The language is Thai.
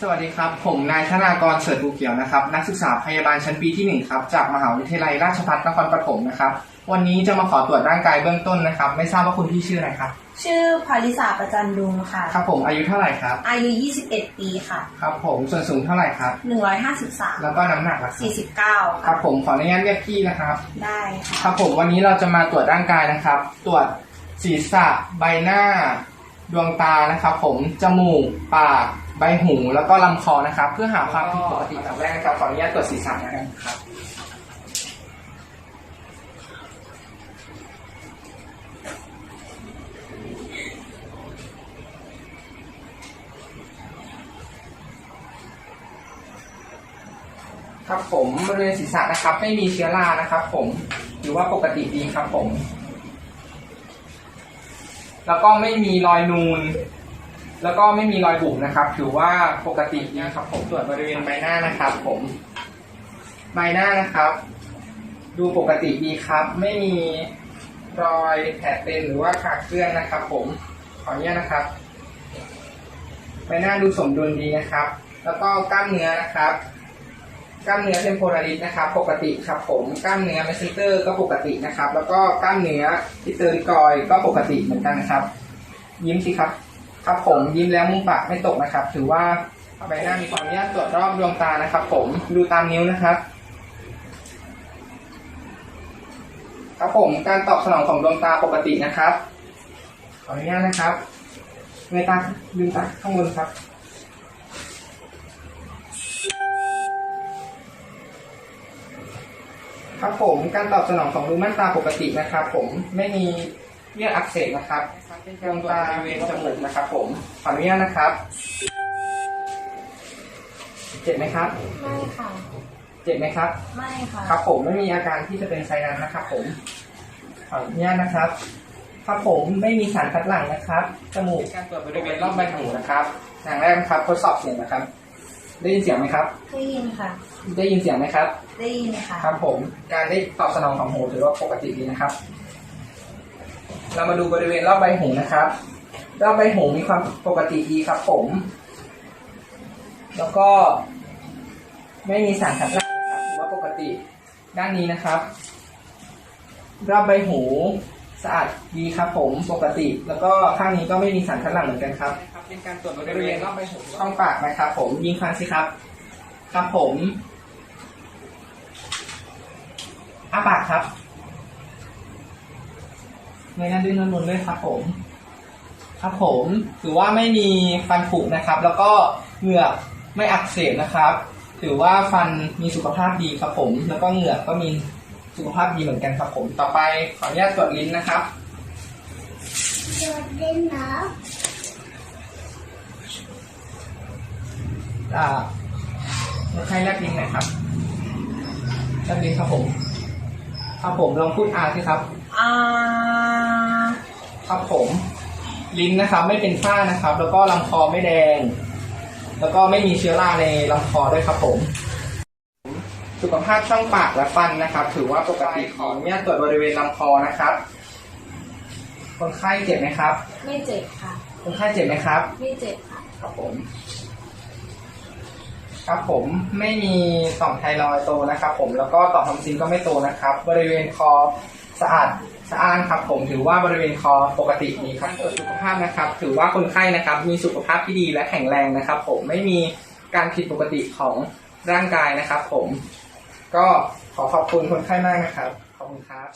สวัสดีครับ ผมนายธนากรเสิร์ชภูเขียวนะครับ นักศึกษาพยาบาลชั้นปีที่หนึ่งครับ จากมหาวิทยาลัยราชภัฏนครปฐมนะครับ วันนี้จะมาขอตรวจร่างกายเบื้องต้นนะครับ ไม่ทราบว่าคุณพี่ชื่ออะไรครับ ชื่อพาริสาประจันดุงค่ะ ครับผมอายุเท่าไหร่ครับ อายุ 21 ปีค่ะ ครับผมส่วนสูงเท่าไหร่ครับ 153 แล้วก็น้ำหนักล่ะครับ49คค่ะรับผมขออนุญาตเรียกพี่นะครับ ได้ค่ะ ครับผมวันนี้เราจะมาตรวจร่างกายนะครับ ตรวจศีรษะใบหน้า ดวงตานะครับผมจมูกปากใบหูแล้วก็ลำคอนะครับ เพื่อหาความผิดปกติอันดับแรกนะครับขออนุญาตตรวจศีรษะนะครับครับผมบริเวณศีรษะนะครับ ไม่มีเชื้อรานะครับ ผมถือว่าปกติดีครับผม แล้วก็ไม่มีรอยนูน แล้วก็ไม่มีรอยบุ๋มนะครับ ถือว่าปกติดีครับ ผมตรวจบริเวณใบหน้านะครับ ผมใบหน้านะครับ ดูปกติดีครับ ไม่มีรอยแผลเป็นหรือว่าขาดเคลื่อนนะครับ ผมขออนุญาตนะครับ ใบหน้าดูสมดุลดีนะครับ แล้วก็กล้ามเนื้อนะครับ กล้ามเนื้อเทมโพราริสนะครับปกติครับผมกล้ามเนื้อเมสเซนเตอร์ก็ปกตินะครับ แล้วก็กล้ามเนื้อทิเตอริกอยก็ปกติเหมือนกันนะครับ ยิ้มสิครับ ครับผมยิ้มแล้วมุมปากไม่ตกนะครับ ถือว่าใบหน้ามีความอนุญาตตรวจรอบดวงตานะครับ ผมดูตามนิ้วนะครับครับผมการตอบสนองของดวงตาปกตินะครับขออนุญาตนะครับเงยตาลืมตาข้างบนครับ ครับผมการตอบสนองของรูม่านตาปกตินะครับ ผมไม่มีเยื่ออักเสบนะครับเป็นดวงตาบริเวณจมูกนะครับ ผมขออนุญาตนะครับ เจ็บไหมครับ ไม่ค่ะ เจ็บไหมครับ ไม่ค่ะ ครับผมไม่มีอาการที่จะเป็นไซนัสนะครับ ผมขออนุญาตนะครับครับผมไม่มีสารคัดหลั่งนะครับจมูกการตรวจบริเวณรอบใบหูนะครับอย่างแรกนะครับทดสอบเสียงนะครับ ได้ยินเสียงไหมครับ ได้ยินค่ะ ได้ยินเสียงไหมครับ ได้ยินค่ะ ครับผม การได้ตอบสนองของหูถือว่าปกติดีนะครับ เรามาดูบริเวณรอบใบหูนะครับ รอบใบหูมีความปกติดีครับผม แล้วก็ ไม่มีสารคัดหลั่งนะครับถือว่าปกติด้านนี้นะครับ รอบใบหูสะอาดดีครับผมปกติ แล้วก็ข้างนี้ก็ไม่มีสารคัดหลั่งเหมือนกันครับ เป็นการตรวจบริเวณรอบใบหูช่องปากนะครับผมยิงฟันสิครับ ครับผมอาปากครับในนั้นดึงนนนุนด้วยครับผม ครับผมถือว่าไม่มีฟันผุนะครับ แล้วก็เหงือกไม่อักเสบนะครับ ถือว่าฟันมีสุขภาพดีครับผม แล้วก็เหงือกก็มีสุขภาพดีเหมือนกันครับผม ต่อไปขออนุญาตตรวจลิ้นนะครับสวัสดีนะอ่าให้แลบลิ้นหน่อยครับแลบลิ้นครับผมครับผมลองพูดอาสิครับอ่าครับผม ลิ้นนะครับ ไม่เป็นฝ้านะครับ แล้วก็ลำคอไม่แดง แล้วก็ไม่มีเชื้อราในลำคอด้วยครับผม สุขภาพช่องปากและฟันนะครับ ถือว่าปกติขออนุญาตตรวจบริเวณลำคอนะครับ คนไข้เจ็บไหมครับ ไม่เจ็บค่ะ คนไข้เจ็บไหมครับ ไม่เจ็บค่ะ ครับผม ครับผมไม่มีต่อมไทรอยโตนะครับ ผมแล้วก็ต่อมทอมซินก็ไม่โตนะครับ บริเวณคอสะอาดสะอ้านครับผมถือว่าบริเวณคอปกติดีครับตรวจสุขภาพนะครับ ถือว่าคนไข้นะครับ มีสุขภาพที่ดีและแข็งแรงนะครับ ผมไม่มีการผิดปกติของร่างกายนะครับ ผม ก็ขอขอบคุณคนไข้มากนะครับ ขอบคุณครับ